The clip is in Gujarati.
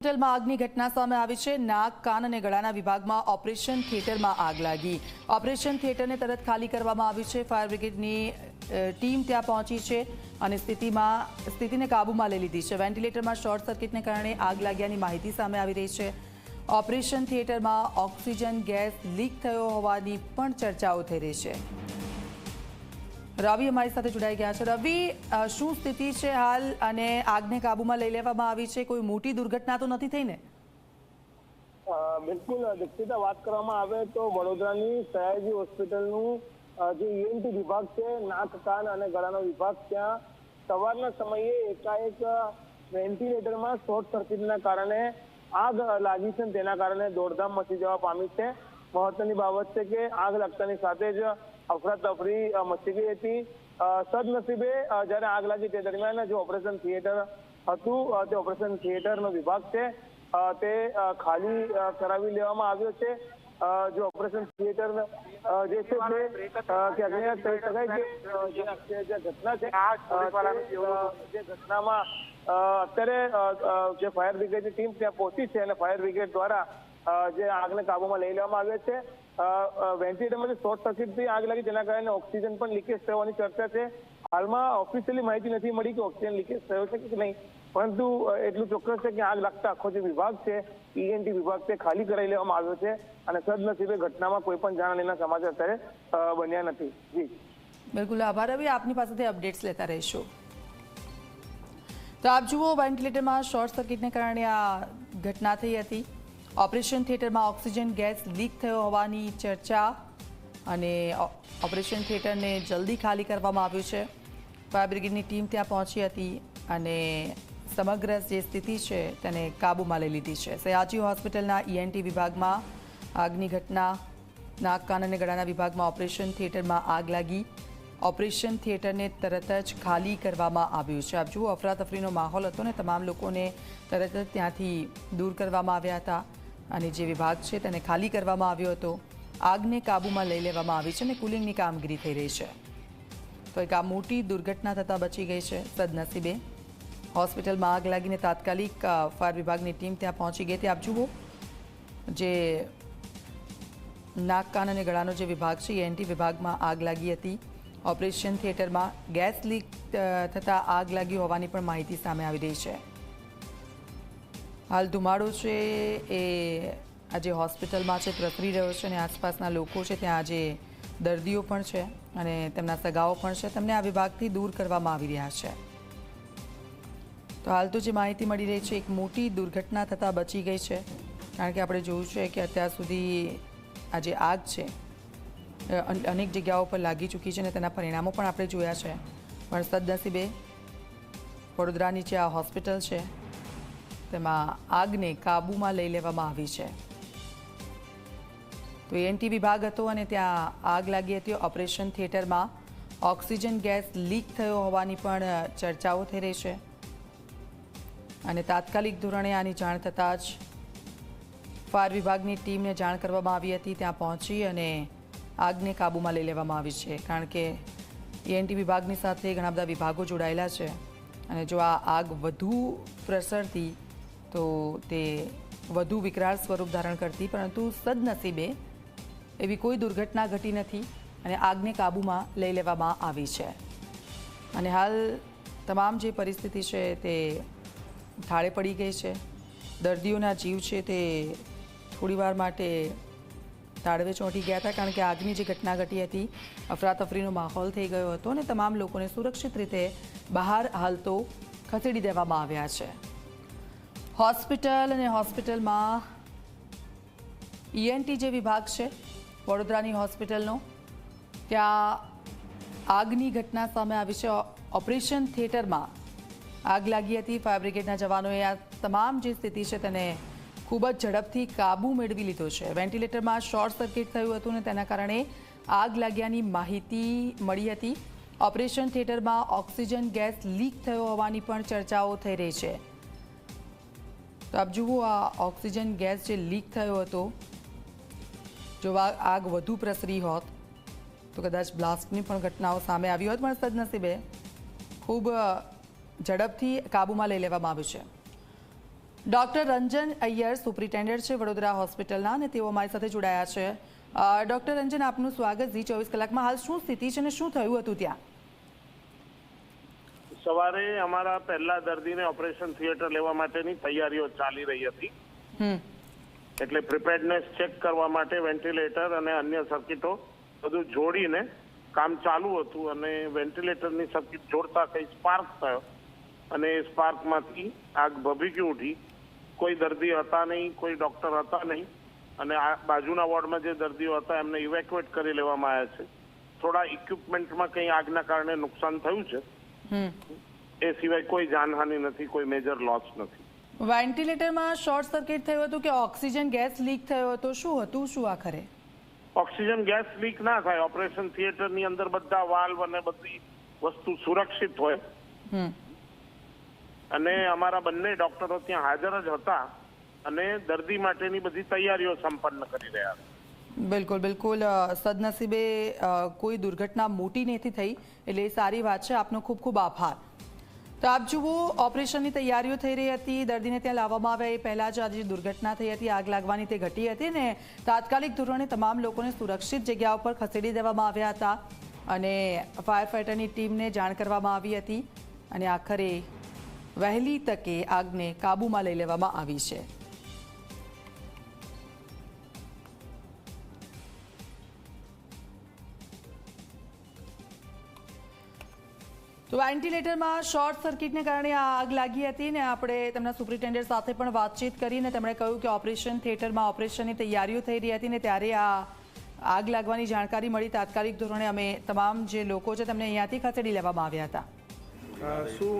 હોસ્પિટલમાં આગની ઘટના સામે આવી છે. નાક, કાન અને ગળાના વિભાગમાં ઓપરેશન થિયેટરમાં આગ લાગી. ઓપરેશન થિયેટરને તરત ખાલી કરવામાં આવ્યું છે. ફાયર બ્રિગેડની ટીમ ત્યાં પહોંચી છે અને સ્થિતિમાં, સ્થિતિને કાબૂમાં લઈ લીધી છે. વેન્ટિલેટરમાં શોર્ટ સર્કિટને કારણે આગ લાગ્યાની માહિતી સામે આવી રહી છે. ઓપરેશન થિયેટરમાં ઓક્સિજન ગેસ લીક થયો હોવાની પણ ચર્ચાઓ થઈ રહી છે. રવિ અમારી સાથે જોડાઈ ગયા છે. રવિ શું સ્થિતિ છે હાલ? અને આગને કાબૂમાં લઈ લેવામાં આવી છે? કોઈ મોટી દુર્ઘટના તો નથી થઈ ને બિલકુલ. દીક્ષિતા વાત કરવામાં આવે તો વડોદરાની સયાજી હોસ્પિટલનું જે ઈએનટી વિભાગ છે, નાક, કાન અને ગળાનો વિભાગ, ત્યાં સવારના સમયે એકાએક વેન્ટિલેટરમાં શોર્ટ સર્કિટના કારણે આગ લાગી છે તેના કારણે દોડધામ મચી જવા પામી છે. મહત્વની બાબત છે કે આગ લાગતાની સાથે જ અફરાતફરી મચી ગઈ હતી. સદનસીબે જ્યારે આગ લાગી તે દરમિયાન જે ઓપરેશન થિયેટર હતું. તે ઓપરેશન થિયેટરનો વિભાગ છે. તે ખાલી કરાવી લેવામાં આવ્યો છે. જે ઓપરેશન થિયેટર જે છે તે શકાય જે ઘટના છે જે ઘટનામાં અત્યારે જે ફાયર બ્રિગેડની ટીમ ત્યાં પહોંચી છે અને ફાયર બ્રિગેડ દ્વારા જે આગને કાબુમાં લઈ લેવામાં આવ્યો છે. અ, અ, વેન્ટિલેટરમાં શોર્ટ સર્કિટથી આગ લાગી તેના કારણે ઓક્સિજન પણ લીકેજ થવાની ચર્ચા છે. હાલમાં ઓફિશિયલી માહિતી નથી મળી કે ઓક્સિજન લીકેજ થયો છે કે નહીં. પરંતુ એટલું ચોક્કસ છે કે આગ લાગતા આખો જે વિભાગ છે ઈએનટી વિભાગ તે ખાલી કરાવી લેવામાં આવ્યો છે અને સદનસીબે ઘટનામાં કોઈ પણ જાનહાનિના સમાચાર અત્યારે બન્યા નથી. જી. બિલકુલ આભાર રવિ. આપની પાસેથી અપડેટ્સ લેતા રહીશું. તો આપ જુઓ વેન્ટિલેટરમાં શોર્ટ સર્કિટને કારણે આ ઘટના થઈ હતી. ઓપરેશન થિયેટરમાં ઓક્સિજન ગેસ લીક થયો હોવાની ચર્ચા અને ઓપરેશન થિયેટરને જલ્દી ખાલી કરવામાં આવ્યું છે. ફાયર બ્રિગેડની ટીમ ત્યાં પહોંચી હતી અને સમગ્ર જે સ્થિતિ છે તેને કાબૂમાં લઈ લીધી છે. સયાજી હોસ્પિટલના ઈએનટી વિભાગમાં આગની ઘટના, નાક, કાન અને ગળાના વિભાગમાં ઓપરેશન થિયેટરમાં આગ લાગી. ઓપરેશન થિયેટરને તરત જ ખાલી કરવામાં આવ્યું છે. આપ જુઓ, અફરાતફરીનો માહોલ હતો ને, તમામ લોકોને તરત જ ત્યાંથી દૂર કરવામાં આવ્યા હતા. અને જે વિભાગ છે તેને ખાલી કરવામાં આવ્યો હતો, આગને કાબૂમાં લઈ લેવામાં આવી છે અને કુલિંગની કામગીરી થઈ રહી છે. તો એક આ મોટી દુર્ઘટના થતાં બચી ગઈ છે સદનસીબે. હોસ્પિટલમાં આગ લાગીને તાત્કાલિક ફાયર વિભાગની ટીમ ત્યાં પહોંચી ગઈ હતી. આપ જુઓ, જે નાક, કાન અને ગળાનો જે વિભાગ છે એન્ટી વિભાગમાં આગ લાગી હતી. ઓપરેશન થિયેટરમાં ગેસ લીક થતાં આગ લાગી હોવાની પણ માહિતી સામે આવી રહી છે. હાલ ધુમાડો છે એ આજે હોસ્પિટલમાં છે પ્રસરી રહ્યો છે અને આસપાસના લોકો છે ત્યાં આજે દર્દીઓ પણ છે અને તેમના સગાઓ પણ છે. તેમને આ વિભાગથી દૂર કરવામાં આવી રહ્યા છે. તો હાલ તો જે માહિતી મળી રહી છે, એક મોટી દુર્ઘટના થતાં બચી ગઈ છે. કારણ કે આપણે જોયું છે કે અત્યાર સુધી આ જે આગ છે અનેક જગ્યાઓ પર લાગી ચૂકી છે અને તેના પરિણામો પણ આપણે જોયા છે. પણ સદનસીબે વડોદરાની જે આ હોસ્પિટલ છે. તેમાં આગને કાબૂમાં લઈ લેવામાં આવી છે. તો એનટી વિભાગ હતો અને ત્યાં આગ લાગી હતી. ઓપરેશન થિયેટરમાં ઓક્સિજન ગેસ લીક થયો હોવાની પણ ચર્ચાઓ થઈ રહી છે. અને તાત્કાલિક ધોરણે આની જાણ થતાં જ ફાયર વિભાગની ટીમને જાણ કરવામાં આવી હતી. ત્યાં પહોંચી અને આગને કાબૂમાં લઈ લેવામાં આવી છે. કારણ કે એનટી વિભાગની સાથે ઘણા બધા વિભાગો જોડાયેલા છે. અને જો આ આગ વધુ પ્રસરતી તો તે વધુ વિકરાળ સ્વરૂપ ધારણ કરતી, પરંતુ સદનસીબે એવી કોઈ દુર્ઘટના ઘટી નથી અને આગને કાબૂમાં લઈ લેવામાં આવી છે. અને હાલ તમામ જે પરિસ્થિતિ છે તે થાળે પડી ગઈ છે. દર્દીઓના જીવ છે તે થોડીવાર માટે તાળવે ચોંટી ગયા હતા, કારણ કે આગની જે ઘટના ઘટી હતી, અફરાતફરીનો માહોલ થઈ ગયો હતો અને તમામ લોકોને સુરક્ષિત રીતે બહાર હાલ તો ખસેડી દેવામાં આવ્યા છે. હોસ્પિટલ અને હોસ્પિટલમાં ઈએનટી જે વિભાગ છે, વડોદરાની હોસ્પિટલનો ત્યાં આગની ઘટના સામે આવી છે. ઓપરેશન થિયેટરમાં આગ લાગી હતી. ફાયર બ્રિગેડના જવાનોએ આ તમામ જે સ્થિતિ છે તેને ખૂબ જ ઝડપથી કાબૂ મેળવી લીધો છે. વેન્ટિલેટરમાં શોર્ટ સર્કિટ થયું હતું અને તેના કારણે આગ લાગ્યાની માહિતી મળી હતી. ઓપરેશન થિયેટરમાં ઓક્સિજન ગેસ લીક થયો હોવાની પણ ચર્ચાઓ થઈ રહી છે. તો આપ જુઓ, આ ઓક્સિજન ગેસ જે લીક થયો હતો, જો આગ વધુ પ્રસરી હોત, તો કદાચ બ્લાસ્ટની પણ ઘટનાઓ સામે આવી હોત, પણ સદનસીબે ખૂબ ઝડપથી કાબૂમાં લઈ લેવામાં આવ્યું છે. ડોક્ટર રંજન અય્યર સુપ્રિન્ટેન્ડન્ટ છે વડોદરા હોસ્પિટલના અને તેઓ અમારી સાથે જોડાયા છે. ડૉક્ટર રંજન, આપનું સ્વાગત ઝી ચોવીસ કલાકમાં. હાલ શું સ્થિતિ છે અને શું થયું હતું ત્યાં? સવારે અમારા પહેલા દર્દીને ઓપરેશન થિયેટર લેવા માટેની તૈયારીઓ ચાલી રહી હતી. એટલે પ્રિપેર્ડનેસ ચેક કરવા માટે વેન્ટિલેટર અને અન્ય સર્કિટો બધું જોડીને કામ ચાલુ હતું અને વેન્ટિલેટરની સર્કિટ જોડતા કઈ સ્પાર્ક થયો અને એ સ્પાર્કમાંથી આગ ભભીકી ઉઠી. કોઈ દર્દી હતા નહીં કોઈ ડોક્ટર હતા નહીં અને આ બાજુના વોર્ડમાં જે દર્દીઓ હતા એમને ઇવેક્યુએટ કરી લેવામાં આવ્યા છે. થોડા ઇક્વિપમેન્ટમાં કંઈ આગના કારણે નુકસાન થયું છે. એ સિવાય કોઈ જાનહાનિ નથી કોઈ મેજર લોસ નથી. વેન્ટિલેટરમાં શોર્ટ સર્કિટ થયું હતું કે ઓક્સિજન ગેસ લીક થયો હતો. શું હતું? શું આખરે? ઓક્સિજન ગેસ લીક ના થાય. ઓપરેશન થિયેટરની અંદર બધા વાલ્વ અને બધી વસ્તુ સુરક્ષિત હોય. હમ. અને અમારા બંને ડોક્ટરો ત્યાં હાજર જ હતા અને દર્દી માટેની બધી તૈયારીઓ સંપન્ન કરી રહ્યા હતા. બિલકુલ બિલકુલ. સદનસીબે કોઈ દુર્ઘટના મોટી નથી થઈ, એટલે એ સારી વાત છે. આપનો ખૂબ ખૂબ આભાર. તો આપ જુઓ, ઓપરેશનની તૈયારીઓ થઈ રહી હતી. દર્દીને ત્યાં લાવવામાં આવ્યા. એ પહેલાં જ આજે દુર્ઘટના થઈ હતી. આગ લાગવાની તે ઘટી હતી ને તાત્કાલિક ધોરણે તમામ લોકોને સુરક્ષિત જગ્યા ઉપર ખસેડી દેવામાં આવ્યા હતા અને ફાયર ફાઇટરની ટીમને જાણ કરવામાં આવી હતી અને આખરે વહેલી તકે આગને કાબૂમાં લઈ લેવામાં આવી છે. તો વેન્ટિલેટરમાં શોર્ટ સર્કિટને કારણે આ આગ લાગી હતી ને આપણે તેમના સુપ્રિન્ટેન્ડન્ટ સાથે પણ વાતચીત કરીને તેમણે કહ્યું કે ઓપરેશન થિયેટરમાં ઓપરેશનની તૈયારીઓ થઈ રહી હતી ને ત્યારે આ આગ લાગવાની જાણકારી મળી. તાત્કાલિક ધોરણે અમે તમામ જે લોકો છે તેમને અહીંયાથી ખસેડી લેવામાં આવ્યા હતા. શું